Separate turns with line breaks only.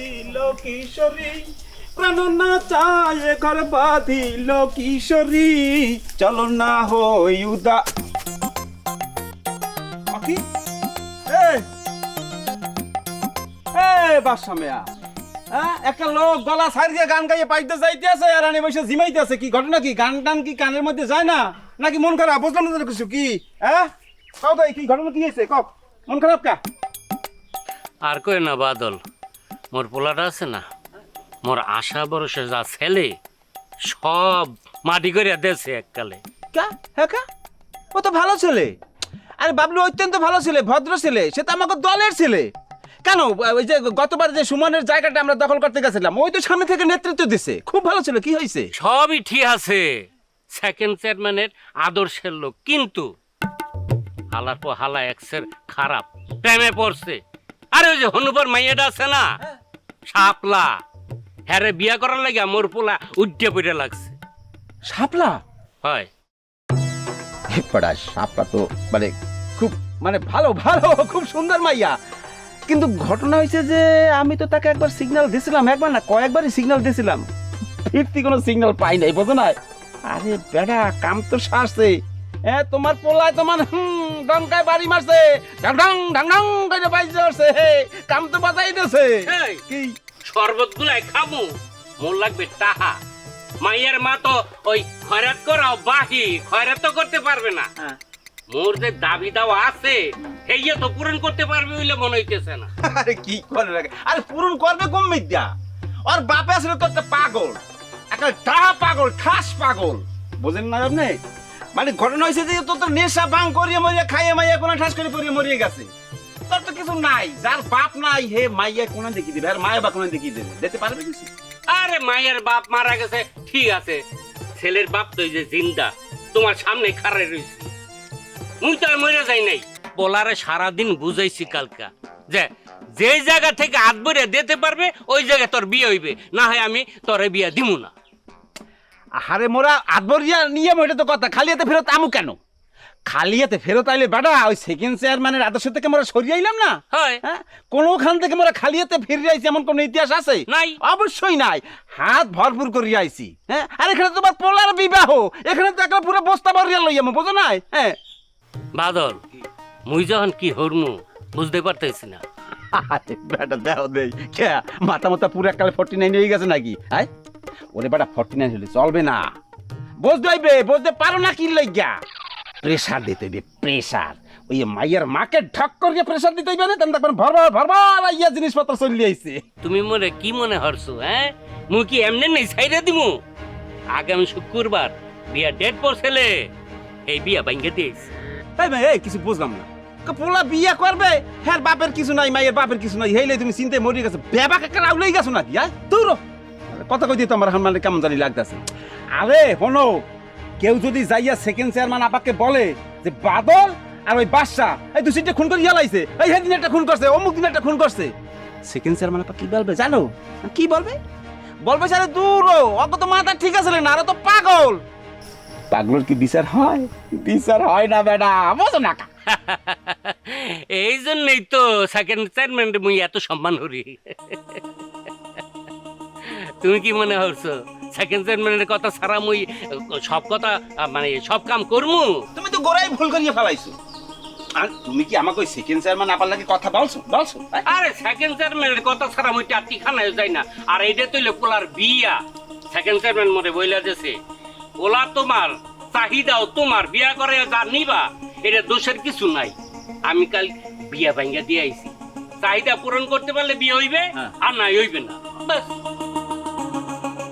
বাঁধিল কিশোরী চায় ঘর বাঁধিল কিশোরী না হই উদা আকি এ! এ, বাসা মেয়া। হ্যাঁ একটা লোক গলা ছাড়িয়ে গান গাইয়ে পাইতে যাইতে আছে আর আনি বসে জিমাইতে আছে কি ঘটনা কি? গান টান কি কানের মধ্যে যায় না? নাকি মন খারাপ? বুঝলাম না কিছু কি? হ্যাঁ কি ঘটনা কি হয়েছে? কক মন খারাপ কা?
আর কই না বাদল। মোর পোলাটা আছে না মোর আশা ভরসা যা ছেলে সব মাটি করে দেছে এককালে।
কা? হ্যাঁ কা? ও তো ভালো ছেলে। আরে বাবলু অত্যন্ত ভালো ছেলে ভদ্র ছেলে সে তো আমাকে দলের ছেলে। কেন? ওই যে গতবার যে সুমনের জায়গাটা আমরা দখল করতে গেছিলাম ওই তো সামনে থেকে নেতৃত্ব দিছে। খুব ভালো ছিল কি হয়েছে
সবই ঠিক আছে সেকেন্ড চেয়ারম্যানের আদর্শের লোক কিন্তু হালার পর হালা এক্সের খারাপ প্রেমে পড়ছে। আরে ওই যে হনুবার মাইয়াটা আছে না শাপলা। হ্যারে বিয়া করার লাগে মোর পোলা উড্ডে পড়ে লাগছে।
শাপলা?
হয়।
তো মানে খুব মানে ভালো ভালো খুব সুন্দর মাইয়া। কিন্তু ঘটনা হয়েছে যে আমি তো তাকে একবার সিগন্যাল দিয়েছিলাম একবার না কয়েকবারই সিগন্যাল দিয়েছিলাম ফিরতি কোনো সিগন্যাল পাই নাই বোঝো না আরে বেড়া কাম তো সারছে। এ তোমার পোলায় তোমার হুম ডঙ্কায় বাড়ি মারছে। ডাং ডাং ডাং ডাং করে বাইজে হে কাম তো বাজাই দিয়েছে কি?
শরবত গুলাই খামু মোর লাগবে টাহা। মাইয়ের মা তো ওই খয়রাত করাও খয়রাত তো করতে পারবে না।
হ্যাঁ।
মোর যে দাবি দাওয়া আছে সেইয়া তো পূরণ করতে পারবে বলে মনে হইতেছে না।
আরে কি করে রাখে আরে পূরণ করবে কোন মিদ্যা ওর বাপে আসলে তো একটা পাগল। একটা ডাহা পাগল ঠাস পাগল। বুঝেন না আপনি? মানে ঘটনা হয়েছে যে তোর তো নেশা বাং করিয়ে মরিয়ে, খাইয়ে মাইয়া কোনো ঠাস করে পরিয়ে মরিয়ে গেছে। তোর তো কিছু নাই, যার বাপ নাই, হে মাইয়া কোনা দেখিয়ে দিবে? আর মায়ের বা কোনা দেখিয়ে দেবে? দিতে পারবে কিছু?
আরে মায়ের বাপ মারা গেছে, ঠিক আছে। ছেলের বাপ তো যে জিন্দা, তোমার সামনে খাড়াই রয়েছে। মুই তো আর মরে যাই নাই। বলারে সারাদিন বুঝাইছি কালকা। যে যে জায়গা থেকে হাত দিতে পারবে, ওই জায়গায় তোর বিয়ে হইবে। না হয় আমি তোরে বিয়ে দিমু না।
আরে মোরা আদবরিয়া নিয়ম ওইটা তো কথা খালি হাতে ফেরত আমু কেন? খালি হাতে ফেরত আইলে বেটা ওই সেকেন্ড চেয়ারম্যানের আদর্শ থেকে মোরা সরিয়ে আইলাম না?
হয়।
হ্যাঁ? কোনোখান থেকে মোরা খালি হাতে ফিরে আইছি এমন কোনো ইতিহাস আছে?
নাই।
অবশ্যই নাই। হাত ভরপুর করিয়া আইছি হ্যাঁ? আর এখানে তোমার পোলার বিবাহ। এখানে তো একটা পুরো বস্তা ভরিয়া লইয়া বুঝো নাই? হ্যাঁ?
বাদল মুই যখন কি হরমু বুঝতে পারতেছি না।
বেটা দেও দেই কে মাথা মাথা পুরো এককালে ফর্টি নাইন হয়ে গেছে নাকি? হ্যাঁ? ওরে বেটা ফর্টি নাইন হলে চলবে না। বুঝতে হইবে বুঝতে পারো না কি লইগা? প্রেশার দিতে হইবে প্রেশার। ওই মাইয়ের মাকে ঠক করিয়ে প্রেসার দিতে হইবে না তেমন দেখবেন ভরবার ভরবার ইয়া জিনিসপত্র চলে আইছে।
তুমি মনে কি মনে হরছো হ্যাঁ? মু কি এমনি নেই সাইরে দিমু? আগামী শুক্রবার বিয়া ডেট পড়ছেলে এই বিয়া ভাঙ্গে দিয়েছি।
তাই ভাই এই কিছু বুঝলাম না। পোলা বিয়া করবে হ্যাঁ বাপের কিছু নাই মায়ের বাপের কিছু নাই হেইলে তুমি চিন্তে মরি গেছো। বেবাকে একটা রাউলেই গেছো নাকি হ্যাঁ? দূর হ। কথা কই তো আমার হানমানে কেমন জানি লাগতেছে। আরে হনো কেউ যদি যাইয়া সেকেন্ড চেয়ারম্যান আপাকে বলে যে বাদল আর ওই বাদশা, এই দু সিটে খুন করে ইয়ালাইছে এই হেদিন একটা খুন করছে, অমুক দিন একটা খুন করছে। সেকেন্ড চেয়ারম্যান আপা কি বলবে, জানো? কি বলবে? বলবে স্যার দূর অত তো মাথা ঠিক আছে না, আরও তো পাগল। পাগলের কি বিচার হয়? বিচার হয় না বেটা বোঝো না?
এই জন্যই তো সেকেন্ড চেয়ারম্যান মুই এত সম্মান করি। তুমি কি মনে হচ্ছো সেকেন্ড চেয়ারম্যানের কথা ছাড়া মুই সব কথা মানে সব কাম করমু?
তুমি তো গোড়াই ভুল করিয়ে ফেলাইছো। আর তুমি কি আমাকে সেকেন্ড চেয়ারম্যান আপার লাগে কথা বলছো? বলছো? হ্যাঁ?
আরে সেকেন্ড চেয়ারম্যানের কথা ছাড়া মুই টাটি খানায় যাই না। আর এইটা তৈলে পোলার বিয়া। সেকেন্ড চেয়ারম্যান মরে বইলা দিছে ওলা তোমার চাহিদাও তোমার বিয়া করে যা নিবা এটা দোষের কিছু নাই। আমি কাল বিয়া ভাঙ্গা দিয়ে আইছি। চাহিদা পূরণ করতে পারলে বিয়ে হইবে
হ্যাঁ।
আর নাই হইবে না। বাস।